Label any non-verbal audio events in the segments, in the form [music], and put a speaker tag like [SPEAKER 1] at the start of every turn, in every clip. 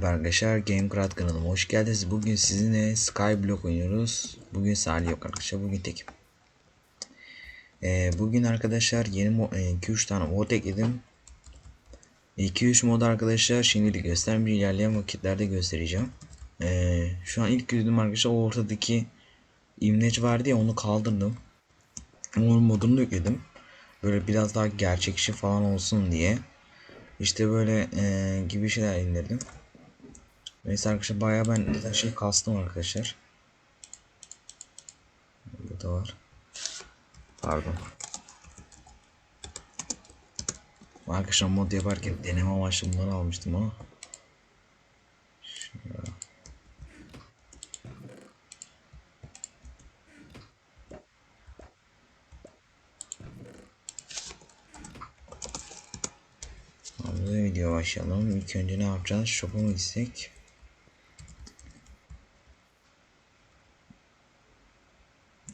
[SPEAKER 1] Merhaba arkadaşlar. GameCraft kanalıma hoş geldiniz. Bugün sizinle Skyblock oynuyoruz. Bugün Salih yok arkadaşlar. Bugün tekim. Ee, bugün arkadaşlar yeni 2-3 tane mod ekledim. 2-3 mod arkadaşlar şimdilik göstermeyeceğim. ilerleyen vakitlerde göstereceğim. Ee, şu an ilk girdim arkadaşlar. Ortadaki imleç vardı ya onu kaldırdım. Onun modunu yükledim. Böyle biraz daha gerçekçi falan olsun diye. İşte böyle e, gibi şeyler indirdim. Neyse arkadaşlar bayağı ben her şey kastım arkadaşlar. Burada var. Pardon. Arkadaşlar mod yaparken deneme amaçlı bunları almıştım ama. Şurada. Burada video başlayalım. İlk önce ne yapacağız? Shop'a mı gitsek?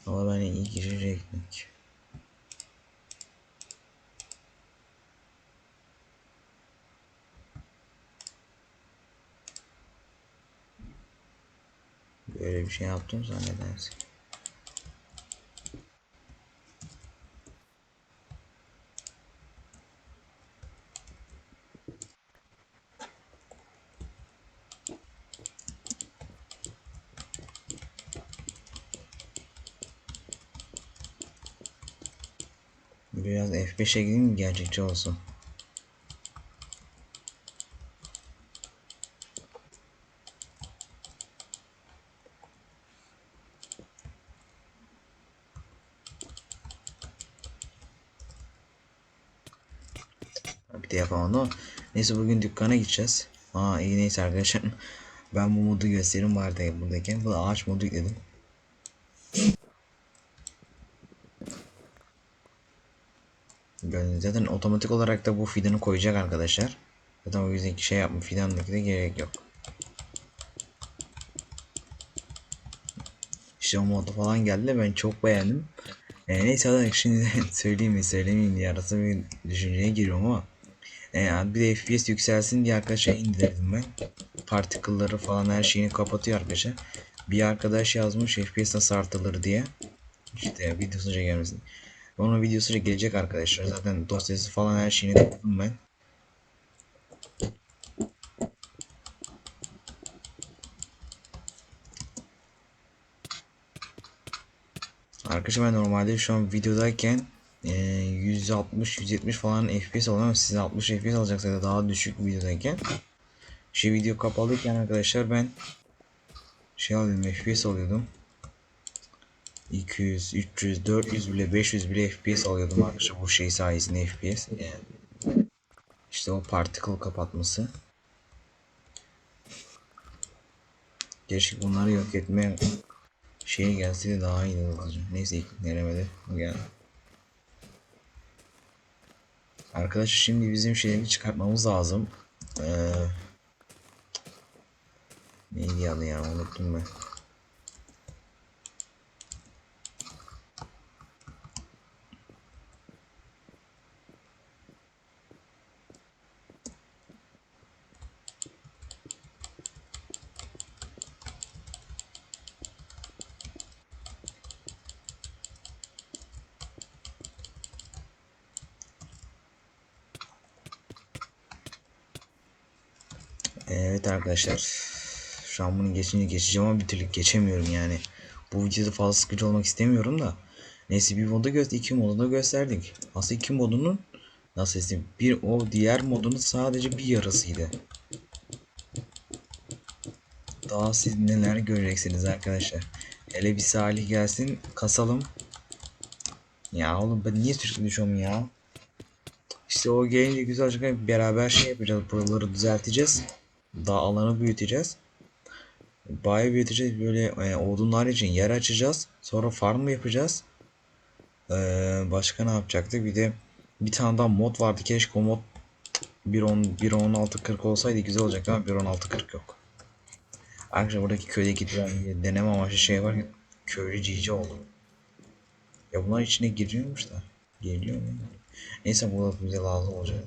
[SPEAKER 1] Ama ben işe ekmek. Böyle bir şey yaptım zannedersin. Biraz F5'e gideyim gerçekçi olsun. Bir de yapamadım. Neyse bugün dükkana gideceğiz. Aa iyi neyse arkadaşlar. [laughs] Ben bu modu göstereyim vardı buradayken. Bu da ağaç modu yükledim. Gördüğünüz zaten otomatik olarak da bu fidanı koyacak arkadaşlar. Zaten o yüzden şey yapma fidandaki de gerek yok. İşte o modu falan geldi ben çok beğendim. E, neyse hadi şimdi [laughs] söyleyeyim mi söylemeyeyim diye arası bir düşünceye giriyorum ama. E, bir de FPS yükselsin diye arkadaşlar indirdim ben. Particle'ları falan her şeyini kapatıyor arkadaşlar. Bir arkadaş yazmış FPS nasıl artılır diye. İşte videosunu çekemezsin. Onun videosu da gelecek arkadaşlar. Zaten dosyası falan her şeyini yaptım ben. Arkadaşlar ben normalde şu an videodayken e, 160-170 falan FPS alıyorum. Siz 60 FPS alacaksınız daha düşük videodayken. Şey video kapalıyken arkadaşlar ben şey alıyorum FPS alıyordum. 200, 300, 400 bile 500 bile FPS alıyordum arkadaşlar bu şey sayesinde FPS. Yani işte o particle kapatması. Keşke bunları yok etmeye şey gelseydi daha iyi olacak. Neyse o geldi. Arkadaşlar şimdi bizim şeyleri çıkartmamız lazım. Ee, neydi adı ya unuttum ben. Arkadaşlar. Şu an bunu geçince geçeceğim ama bir türlü geçemiyorum yani. Bu videoda fazla sıkıcı olmak istemiyorum da. Neyse bir modu göster, iki modu da gösterdik. Aslında iki modunun nasıl desem bir o diğer modunun sadece bir yarısıydı. Daha siz neler göreceksiniz arkadaşlar. Hele bir Salih gelsin kasalım. Ya oğlum ben niye sürekli düşüyorum ya? İşte o gelince güzel. Beraber şey yapacağız. Buraları düzelteceğiz. Daha alanı büyüteceğiz. Bayağı büyüteceğiz. Böyle e, odunlar için yer açacağız. Sonra farm yapacağız. Ee, başka ne yapacaktık? Bir de bir tane daha mod vardı. Keşke o mod 1.10 1.16.40 olsaydı güzel olacaktı ama 1.16.40 yok. Arkadaşlar buradaki köydeki deneme amaçlı şey var köylü cici oldu. Ya bunlar içine giriyormuş da. Geliyor mu? Neyse bu da bize lazım olacak.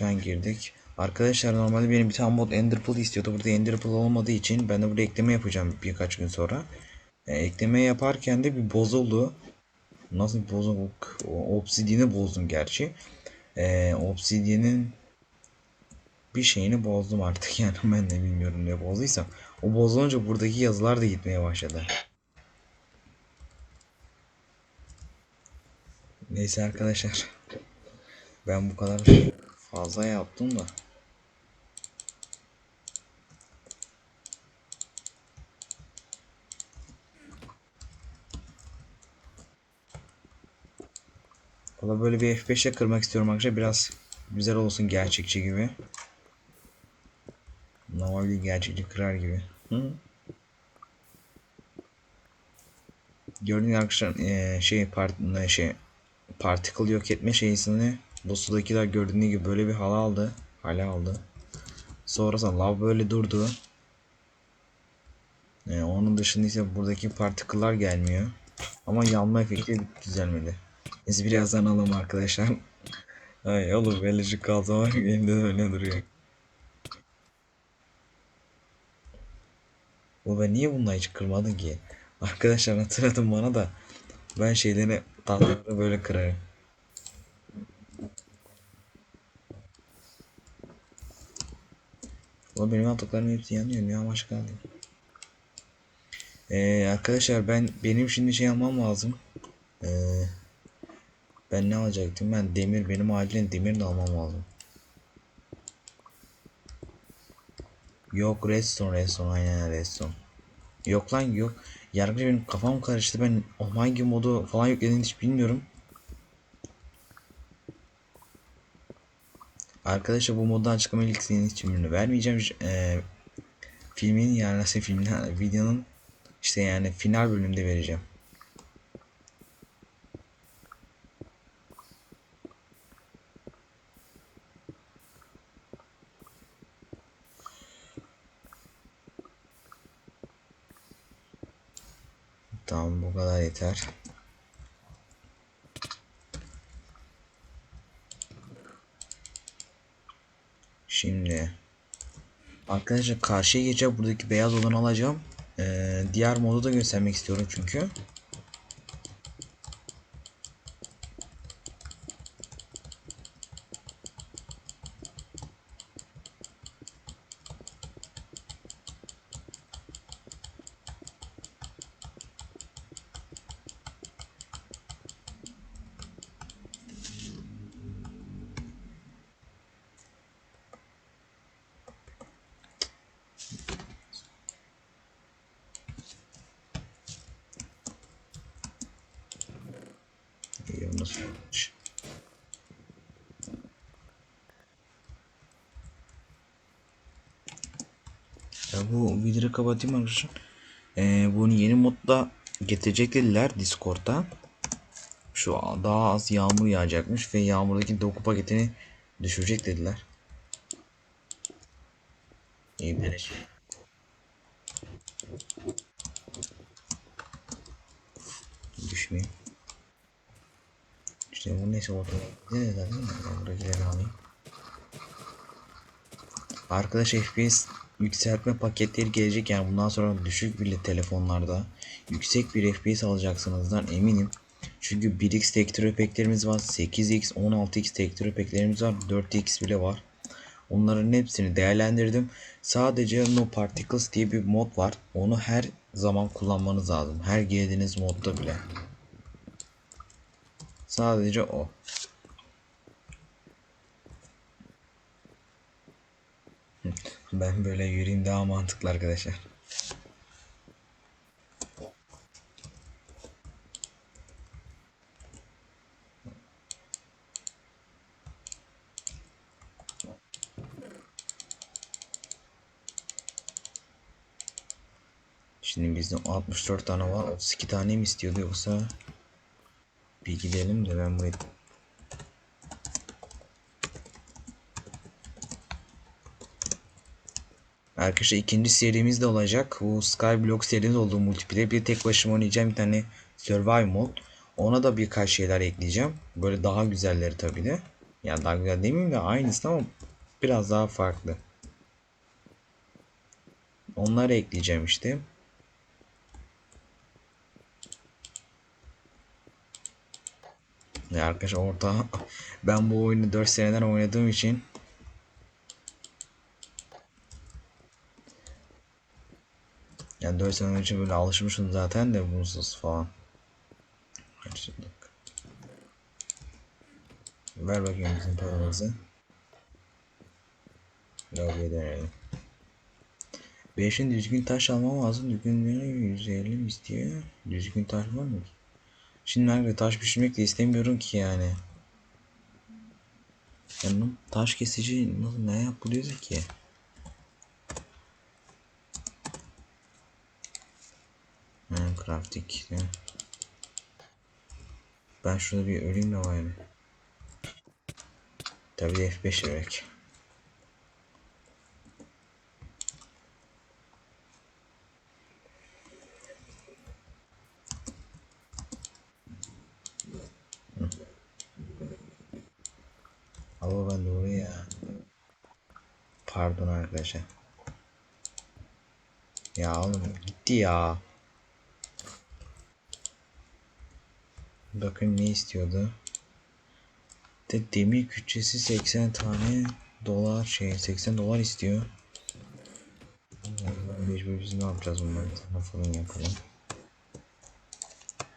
[SPEAKER 1] Şu an girdik. Arkadaşlar normalde benim bir tane mod Enderpearl istiyordu. Burada Enderpearl olmadığı için ben de buraya ekleme yapacağım birkaç gün sonra. E, ekleme yaparken de bir bozuldu. Nasıl bir bozuluk? O, Obsidian'ı bozdum gerçi. E, Obsidian'ın bir şeyini bozdum artık [laughs] yani ben de bilmiyorum ne bozduysam. O bozulunca buradaki yazılar da gitmeye başladı. Neyse arkadaşlar. Ben bu kadar fazla yaptım da. Valla böyle bir F5'e kırmak istiyorum arkadaşlar. Biraz güzel olsun gerçekçi gibi. Normal bir gerçekçi kırar gibi. Hı? Gördüğünüz arkadaşlar eee, şey part şey particle yok etme şeysini bu sudakiler gördüğünüz gibi böyle bir hala aldı. Hala aldı. Sonrasında lav böyle durdu. Ee, onun dışında ise buradaki partiküller gelmiyor. Ama yanma efekti düzelmedi. Biz birazdan alalım arkadaşlar. [laughs] Ay oğlum belirci kaldı ama elimde de öyle duruyor. Bu ben niye bununla hiç kırmadın ki? Arkadaşlar hatırlatın bana da ben şeyleri tahtaları böyle kırarım. Ulan benim aldıklarım hepsi yanıyor ya başka alayım. Ee, arkadaşlar ben benim şimdi şey almam lazım. Ee, ben ne alacaktım? Ben demir benim acilen demir de almam lazım. Yok redstone redstone aynen redstone. Yok lan yok. Yargıcı benim kafam karıştı. Ben o hangi modu falan yüklediğini hiç bilmiyorum. Arkadaşlar bu moddan çıkma ilk için ürünü vermeyeceğim. Ee, filmin yani nasıl filmin videonun işte yani final bölümünde vereceğim. Tamam bu kadar yeter. Şimdi arkadaşlar karşıya geçeceğim buradaki beyaz olanı alacağım. Ee, diğer modu da göstermek istiyorum çünkü. İyi nasıl olmuş? Ya bu videoyu kapatayım arkadaşlar. Ee, bunu yeni modda getirecek dediler Discord'da. Şu daha az yağmur yağacakmış ve yağmurdaki doku paketini düşürecek dediler. İyi beleş. Düşmeyeyim. İşte bu neyse orada. Ne zaten ben buradakileri alayım. Arkadaş FPS yükseltme paketleri gelecek yani bundan sonra düşük bile telefonlarda yüksek bir FPS alacaksınızdan eminim. Çünkü 1x tekstür efektlerimiz var, 8x, 16x tekstür efektlerimiz var, 4x bile var. Onların hepsini değerlendirdim. Sadece No Particles diye bir mod var. Onu her zaman kullanmanız lazım. Her girdiğiniz modda bile. Sadece o. Ben böyle yürüyeyim daha mantıklı arkadaşlar. Şimdi bizde 64 tane var. 32 tane mi istiyordu yoksa bir gidelim de ben burayı Arkadaşlar ikinci serimiz de olacak. Bu Skyblock serimiz olduğu multiplayer. Bir tek başıma oynayacağım bir tane survival mod. Ona da birkaç şeyler ekleyeceğim. Böyle daha güzelleri tabii de. Ya daha güzel mi de aynısı ama biraz daha farklı. Onları ekleyeceğim işte. Ya arkadaşlar orta [laughs] ben bu oyunu 4 seneden oynadığım için yani 4 sene önce böyle alışmışım zaten de bunsuz falan. Şimdi. Ver bakayım bizim paramızı. Lobiye dönelim. Beşin düzgün taş almam lazım. Düzgün 150 mi istiyor? Düzgün taş var mı? Şimdi nerede taş pişirmek de istemiyorum ki yani. Yani taş kesici nasıl ne yapılıyor ki? Ha, crafting. değil mi? Ben şurada bir öleyim de var Tabii de F5 demek. Ama ben doğru ya. Pardon arkadaşlar. Ya oğlum gitti ya. Bakın ne istiyordu. De demir küçesi 80 tane dolar şey 80 dolar istiyor. Mecbur biz ne yapacağız bunları bir tane fırın yapalım.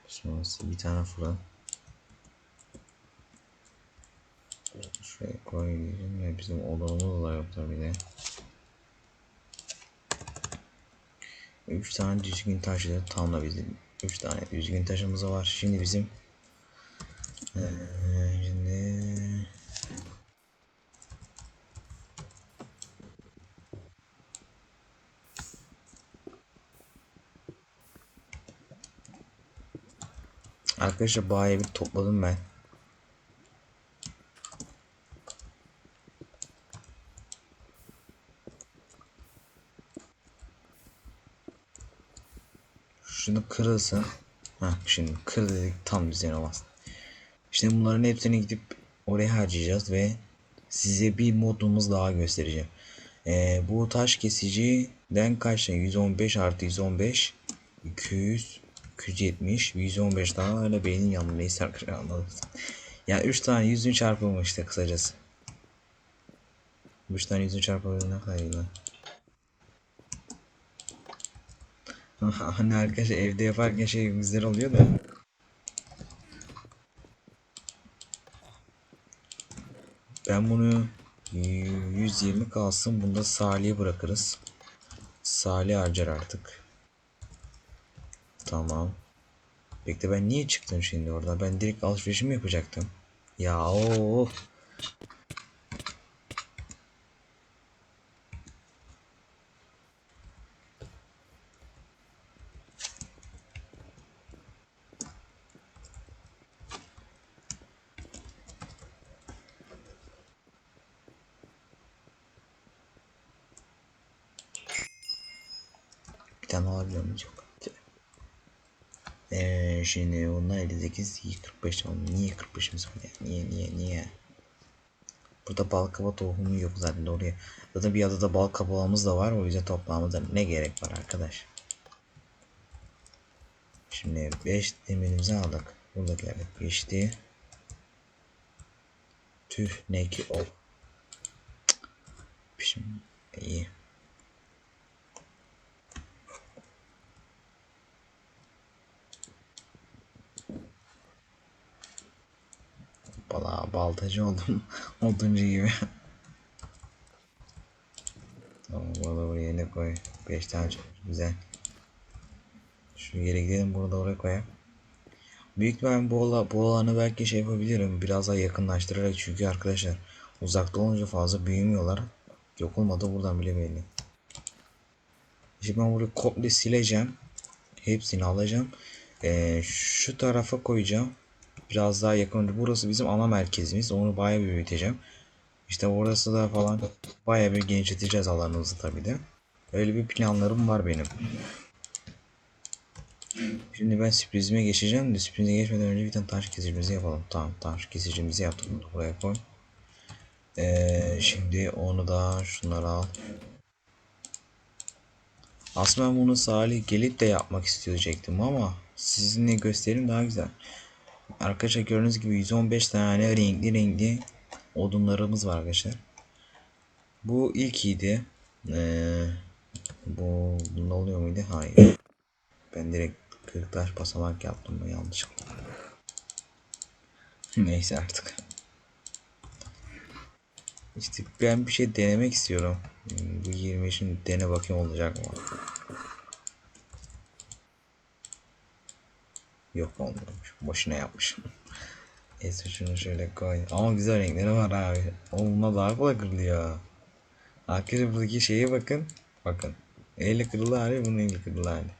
[SPEAKER 1] Sonrası bir tane fırın. Şuraya koyayım ya bizim odamız da yok tabi de. 3 tane düzgün taşı tam da bizim 3 tane düzgün taşımız var. Şimdi bizim şimdi Arkadaşlar bayağı bir topladım ben. Şunu kırılsa. Ha şimdi kır dedik tam düzen olmaz. İşte bunların hepsini gidip oraya harcayacağız ve size bir modumuz daha göstereceğim. Ee, bu taş kesiciden kaç tane? 115 artı 115 200 270 115 daha öyle beynin neyse arkadaşlar anladınız. Yani 3 tane 100'ün çarpımı işte kısacası. 3 tane 100'ün çarpımı ne kadar iyi lan. [laughs] Hani arkadaşlar evde yaparken şey güzel oluyor da. Ben bunu 120 kalsın. Bunda Salih'e bırakırız. Salih harcar artık. Tamam. Bekle ben niye çıktım şimdi orada? Ben direkt alışverişimi yapacaktım. Ya o Alabiliyor muyuz? Yok. Eee şimdi onlar 58 45 oldu. Niye 45'imiz var ya? Niye niye niye? Burada bal kaba tohumu yok zaten oraya. Zaten bir adada bal kabağımız da var. O yüzden toplamamıza ne gerek var arkadaş? Şimdi 5 demirimizi aldık. Burada geldik. Geçti. Tüh ne ki o. Şimdi iyi. Bala baltacı oldum. [laughs] Oduncu gibi. tamam burada buraya ne koy. 5 tane çok güzel. Şu yere gidelim burada oraya koyayım. Büyük ihtimalle bu, ola, bu alanı belki şey yapabilirim. Biraz daha yakınlaştırarak çünkü arkadaşlar uzakta olunca fazla büyümüyorlar. Yok olmadı buradan bile belli. Şimdi ben burayı komple sileceğim. Hepsini alacağım. Ee, şu tarafa koyacağım. Biraz daha yakın. Burası bizim ana merkezimiz. Onu bayağı bir büyüteceğim. İşte orası da falan bayağı bir genişleteceğiz alanımızı tabi de. Öyle bir planlarım var benim. Şimdi ben sürprizime geçeceğim de sürprize geçmeden önce bir tane taş kesicimizi yapalım. Tamam taş kesicimizi yaptık. Buraya koy. Ee, şimdi onu da şunları al. Aslında bunu Salih gelip de yapmak isteyecektim ama sizinle göstereyim daha güzel. Arkadaşlar gördüğünüz gibi 115 tane renkli renkli odunlarımız var arkadaşlar. Bu ilk iyiydi. Ee, bu bunda oluyor muydu? Hayır. Ben direkt 40 taş basamak yaptım bu yanlışlıkla. [laughs] Neyse artık. İşte ben bir şey denemek istiyorum. Bu 25'in dene bakayım olacak mı? Yok olmuyormuş. Boşuna yapmışım. Neyse şunu şöyle koy. Ama güzel renkleri var abi. Onunla daha kolay kırılıyor. Arkadaşlar buradaki şeye bakın. Bakın. Elle kırılı hali bunun elle kırılı hali.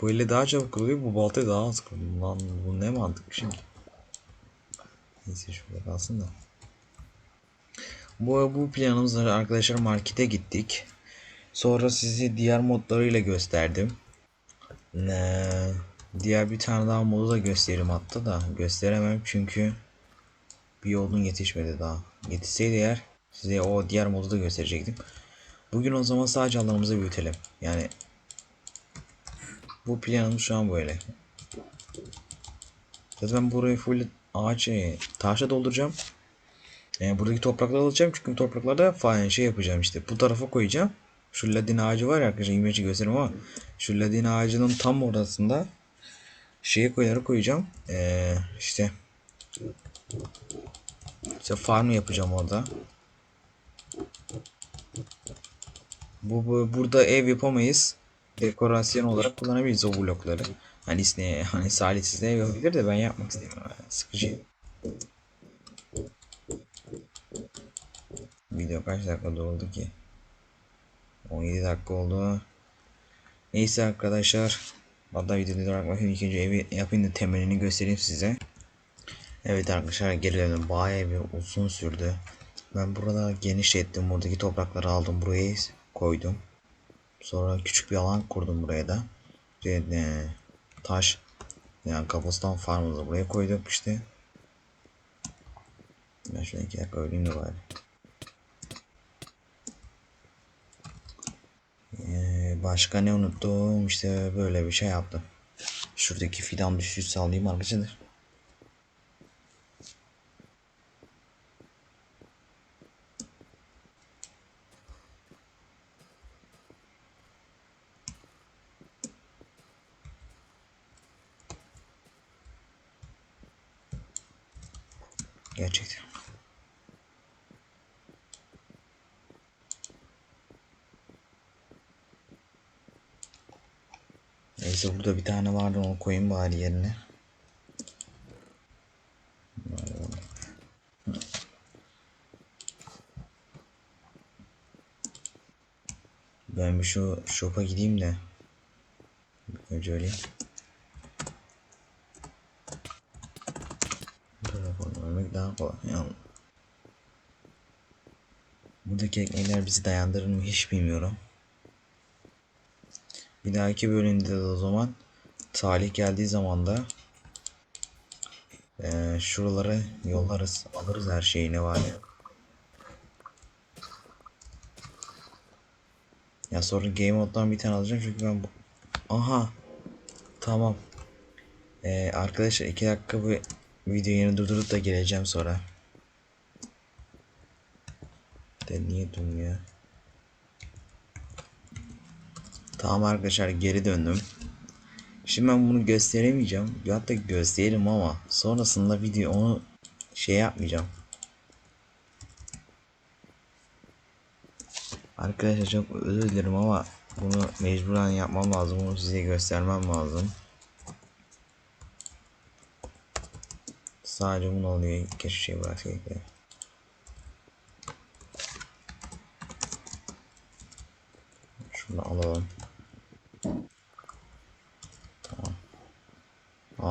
[SPEAKER 1] Bu elle daha çabuk kırılıyor. Bu baltayı daha az kırılıyor. Lan bu ne mantık şimdi. Neyse şurada kalsın da. Bu, bu planımızla arkadaşlar markete gittik. Sonra sizi diğer modlarıyla gösterdim. Ee, diğer bir tane daha modu da göstereyim hatta da gösteremem çünkü bir yolun yetişmedi daha. Yetişseydi eğer size o diğer modu da gösterecektim. Bugün o zaman sadece alanımızı büyütelim. Yani bu planımız şu an böyle. Zaten ben burayı full ağaç e, taşla dolduracağım. Yani buradaki toprakları alacağım çünkü topraklarda falan şey yapacağım işte. Bu tarafa koyacağım. Şu ladin ağacı var ya arkadaşlar imajı göstereyim ama şu ladin ağacının tam orasında şeye koyarak koyacağım. Ee, işte işte farm yapacağım orada. Bu, bu burada ev yapamayız. Dekorasyon olarak kullanabiliriz o blokları. Hani isne hani Salih ev yapabilir de ben yapmak istemiyorum. Sıkıcı. Video kaç dakika oldu ki? 17 dakika oldu. Neyse arkadaşlar. Hatta videoda bakayım ikinci evi yapayım da temelini göstereyim size. Evet arkadaşlar geri döndüm. Bayağı bir uzun sürdü. Ben burada genişlettim. Buradaki toprakları aldım. Buraya koydum. Sonra küçük bir alan kurdum buraya da. İşte, e, taş yani kabustan farmımızı buraya koyduk işte. Ben şöyle iki dakika öleyim de bari. Ee, başka ne unuttum? İşte böyle bir şey yaptım. Şuradaki fidan düşüş sağlayayım arkadaşlar. Gerçekten. Neyse burada bir tane vardı onu koyayım bari yerine. Ben bir şu shop'a gideyim de. Önce öyle. Telefonu ölmek daha kolay. Yani. Buradaki ekmekler bizi dayandırır mı hiç bilmiyorum. Bir dahaki bölümde de o zaman Salih geldiği zaman da eee şuraları yollarız. Alırız her şeyi ne var ya. Ya sonra Game Mode'dan bir tane alacağım çünkü ben bu... Aha. Tamam. Ee, arkadaşlar iki dakika bu videoyu yeni durdurup da geleceğim sonra. De niye durmuyor? Tamam arkadaşlar geri döndüm. Şimdi ben bunu gösteremeyeceğim. Hatta gösteririm ama sonrasında video onu şey yapmayacağım. Arkadaşlar çok özür dilerim ama bunu mecburen yapmam lazım. Bunu size göstermem lazım. Sadece bunu oluyor. Keşke şey bıraksaydık. Şunu alalım.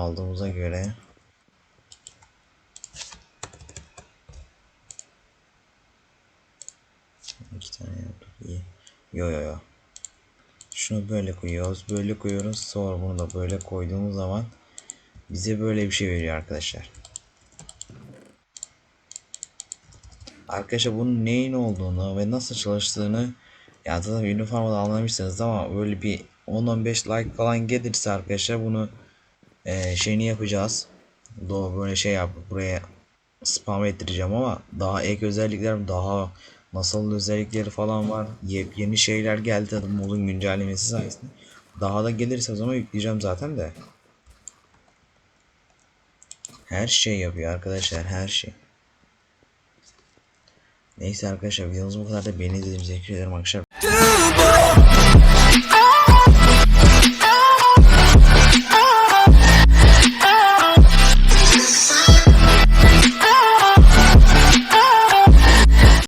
[SPEAKER 1] Aldığımıza göre iki tane yaptık. İyi. Yo yo yo. Şunu böyle koyuyoruz. Böyle koyuyoruz. Sonra bunu da böyle koyduğumuz zaman bize böyle bir şey veriyor arkadaşlar. Arkadaşlar bunun neyin olduğunu ve nasıl çalıştığını ya zaten üniformada anlamışsınız ama böyle bir 10-15 like falan gelirse arkadaşlar bunu eee şeyini yapacağız. Doğru böyle şey yap buraya spam ettireceğim ama daha ek özellikler daha masal özellikleri falan var. Yepyeni şeyler geldi modun güncellemesi sayesinde. Daha da gelirse o zaman yükleyeceğim zaten de. Her şey yapıyor arkadaşlar her şey. Neyse arkadaşlar videomuz bu kadar da beni izlediğiniz için teşekkür ederim arkadaşlar.